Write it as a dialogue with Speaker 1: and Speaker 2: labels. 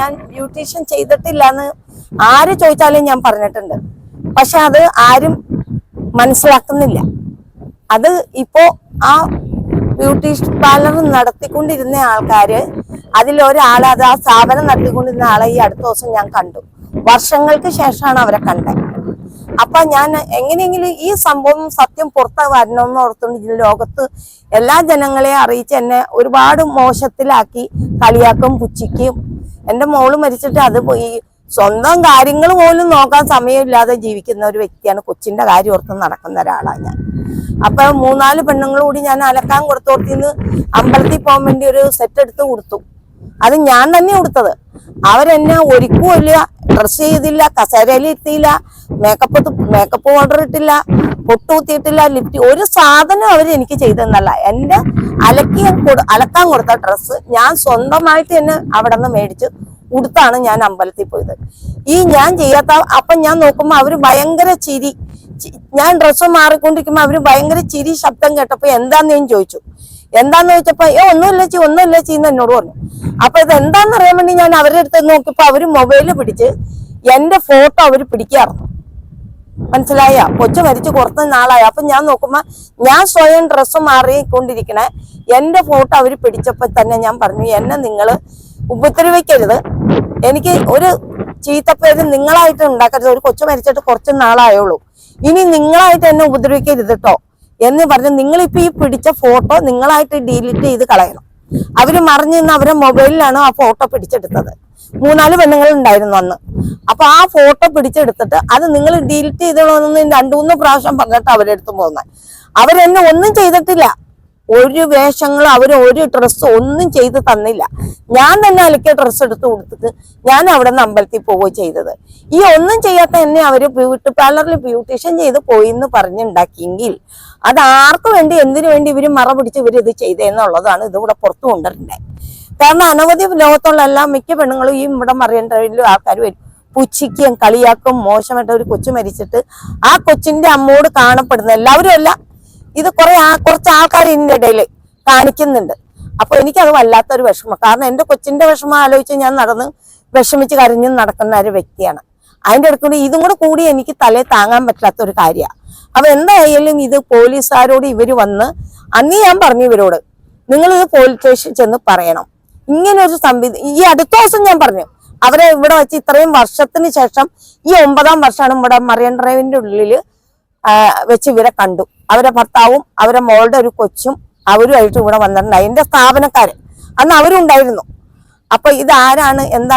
Speaker 1: ഞാൻ ബ്യൂട്ടീഷ്യൻ ചെയ്തിട്ടില്ല എന്ന് ആര് ചോദിച്ചാലും ഞാൻ പറഞ്ഞിട്ടുണ്ട്. പക്ഷെ അത് ആരും മനസ്സിലാക്കുന്നില്ല. അത് ഇപ്പോ ആ ബ്യൂട്ടീഷ്യൻ പാർലർ നടത്തിക്കൊണ്ടിരുന്ന ആൾക്കാര് അതിലൊരാൾ അത് ആ സ്ഥാപനം നടത്തിക്കൊണ്ടിരുന്ന ആളെ ഈ അടുത്ത ദിവസം ഞാൻ കണ്ടു. വർഷങ്ങൾക്ക് ശേഷമാണ് അവരെ കണ്ടത്. അപ്പൊ ഞാൻ എങ്ങനെയെങ്കിലും ഈ സംഭവം സത്യം പുറത്ത് വരണമെന്ന് ഓർത്തുകൊണ്ട് ഇതിന് ലോകത്ത് എല്ലാ ജനങ്ങളെയും അറിയിച്ച് എന്നെ ഒരുപാട് മോശത്തിലാക്കി കളിയാക്കും പുച്ഛിക്കും എന്റെ മോൾ മരിച്ചിട്ട് അത് പോയി സ്വന്തം കാര്യങ്ങൾ പോലും നോക്കാൻ സമയമില്ലാതെ ജീവിക്കുന്ന ഒരു വ്യക്തിയാണ് കൊച്ചിന്റെ കാര്യം ഓർത്ത് നടക്കുന്ന ഒരാളാണ് ഞാൻ. അപ്പൊ മൂന്നാൽ പെണ്ണുങ്ങൾ കൂടി ഞാൻ അലക്കാൻ കൊടുത്തോർത്തിന്ന് അമ്പലത്തിൽ പോകാൻ വേണ്ടി ഒരു സെറ്റ് എടുത്ത് കൊടുത്തു. അത് ഞാൻ തന്നെ കൊടുത്തത്. അവരെന്നെ ഒരുക്കുമില്ല ഡ്രസ് ചെയ്തില്ല കസേരയിൽ എത്തിയില്ല മേക്കപ്പ് മേക്കപ്പ് ഓർഡർ ഇട്ടില്ല പൊട്ടുകുത്തിയിട്ടില്ല ലിഫ്റ്റ് ഒരു സാധനം അവർ എനിക്ക് ചെയ്തെന്നല്ല എന്റെ അലക്കി അലക്കാൻ കൊടുത്ത ഡ്രസ്സ് ഞാൻ സ്വന്തമായിട്ട് തന്നെ അവിടെ നിന്ന് മേടിച്ച് ഉടുത്താണ് ഞാൻ അമ്പലത്തിൽ പോയത്. ഈ ഞാൻ ചെയ്യാത്ത അപ്പൊ ഞാൻ നോക്കുമ്പോ അവർ ഭയങ്കര ചിരി. ഞാൻ ഡ്രസ്സ് മാറിക്കൊണ്ടിരിക്കുമ്പോ അവർ ഭയങ്കര ചിരി ശബ്ദം കേട്ടപ്പോ എന്താന്ന് ഞാൻ ചോദിച്ചു. എന്താന്ന് ചോദിച്ചപ്പോ ഏ ഒന്നുമില്ല ചീ ഒന്നുമില്ല ചീന്ന് എന്ന് എന്നോട് പറഞ്ഞു. അപ്പൊ ഇത് എന്താന്ന് അറിയാൻ വേണ്ടി ഞാൻ അവരുടെ അടുത്ത് നോക്കിയപ്പോ അവർ മൊബൈൽ പിടിച്ച് എന്റെ ഫോട്ടോ അവർ പിടിക്കാറുണ്ട്. മനസ്സിലായ? കൊച്ചു മരിച്ചു കുറച്ച് നാളായി. അപ്പൊ ഞാൻ നോക്കുമ്പോ ഞാൻ സ്വയം ഡ്രസ്സ് മാറിക്കൊണ്ടിരിക്കണേ. എന്റെ ഫോട്ടോ അവർ പിടിച്ചപ്പോ തന്നെ ഞാൻ പറഞ്ഞു എന്നെ നിങ്ങൾ ഉപദ്രവിക്കരുത്. എനിക്ക് ഒരു ചീത്തപ്പേര് നിങ്ങളായിട്ട് ഉണ്ടാക്കരുത്. ഒരു കൊച്ചു മരിച്ചിട്ട് കുറച്ച് നാളായുള്ളൂ. ഇനി നിങ്ങളായിട്ട് എന്നെ ഉപദ്രവിക്കരുത് കേട്ടോ എന്ന് പറഞ്ഞ് നിങ്ങളിപ്പോ ഈ പിടിച്ച ഫോട്ടോ നിങ്ങളായിട്ട് ഡിലീറ്റ് ചെയ്ത് കളയണം. അവർ മറിഞ്ഞു നിന്ന് അവരെ മൊബൈലിലാണ് ആ ഫോട്ടോ പിടിച്ചെടുത്തത്. മൂന്നാൽ പെണ്ണുങ്ങൾ ഉണ്ടായിരുന്നു അന്ന്. അപ്പൊ ആ ഫോട്ടോ പിടിച്ചെടുത്തിട്ട് അത് നിങ്ങൾ ഡിലീറ്റ് ചെയ്തോളെന്ന് രണ്ടു മൂന്ന് പ്രാവശ്യം പറഞ്ഞിട്ട് അവരെടുത്ത് പോകുന്നത് അവരെന്നെ ഒന്നും ചെയ്തിട്ടില്ല. ഒരു വേഷങ്ങളും അവർ ഒരു ഡ്രസ്സ് ഒന്നും ചെയ്ത് തന്നില്ല. ഞാൻ തന്നെ അലക്കിയ ഡ്രസ്സ് എടുത്ത് കൊടുത്തിട്ട് ഞാൻ അവിടെ നിന്ന് അമ്പലത്തിൽ പോവുകയും ചെയ്തത്. ഈ ഒന്നും ചെയ്യാത്ത എന്നെ അവർ ബ്യൂട്ടി പാർലറിൽ ബ്യൂട്ടീഷ്യൻ ചെയ്ത് പോയി എന്ന് പറഞ്ഞുണ്ടാക്കിയെങ്കിൽ അത് ആർക്കു വേണ്ടി എന്തിനു വേണ്ടി ഇവർ മറ പിടിച്ച് ഇവർ ഇത് ചെയ്തതെന്നുള്ളതാണ് ഇതിവിടെ പുറത്തു കൊണ്ടുവരണ്ടേ. കാരണം അനവധി ലോകത്തുള്ള എല്ലാ മിക്ക പെണ്ണുങ്ങളും ഈ ഇവിടെ മറിയേണ്ടതിലും ആൾക്കാർ വരും. പുച്ഛിക്കും കളിയാക്കും മോശമായിട്ട് ഒരു കൊച്ചു മരിച്ചിട്ട് ആ കൊച്ചിന്റെ അമ്മോട് കാണപ്പെടുന്ന എല്ലാവരും അല്ല ഇത് കുറെ കുറച്ച് ആൾക്കാർ ഇതിന്റെ ഇടയിൽ കാണിക്കുന്നുണ്ട്. അപ്പൊ എനിക്കത് വല്ലാത്തൊരു വിഷമം. കാരണം എന്റെ കൊച്ചിന്റെ വിഷമം ആലോചിച്ച് ഞാൻ നടന്ന് വിഷമിച്ച് കരഞ്ഞ് നടക്കുന്ന ഒരു വ്യക്തിയാണ്. അതിന്റെ അടുക്കൂടി ഇതും കൂടെ കൂടി എനിക്ക് തലേ താങ്ങാൻ പറ്റാത്ത ഒരു കാര്യമാണ് അപ്പൊ എന്തായാലും ഇത് പോലീസുകാരോട് ഇവർ വന്ന് അന്ന് ഞാൻ പറഞ്ഞു ഇവരോട് നിങ്ങൾ ഇത് പോലീസ് സ്റ്റേഷനിൽ ചെന്ന് പറയണം. ഇങ്ങനെ ഒരു സംവിധാനം ഈ അടുത്ത ദിവസം ഞാൻ പറഞ്ഞു അവരെ ഇവിടെ വെച്ച് ഇത്രയും വർഷത്തിന് ശേഷം ഈ ഒമ്പതാം വർഷമാണ് ഇവിടെ മറിയൻ ഡ്രൈവിന്റെ ഉള്ളിൽ ആ, വെച്ച് ഇവരെ കണ്ടു. അവരെ ഭർത്താവും അവരെ മോളുടെ ഒരു കൊച്ചും അവരുമായിട്ട് ഇവിടെ വന്നിട്ടുണ്ട്. അതിന്റെ സ്ഥാപനക്കാർ അന്ന് അവരും ഉണ്ടായിരുന്നു. അപ്പൊ ഇതാരാണ്? എന്താണ്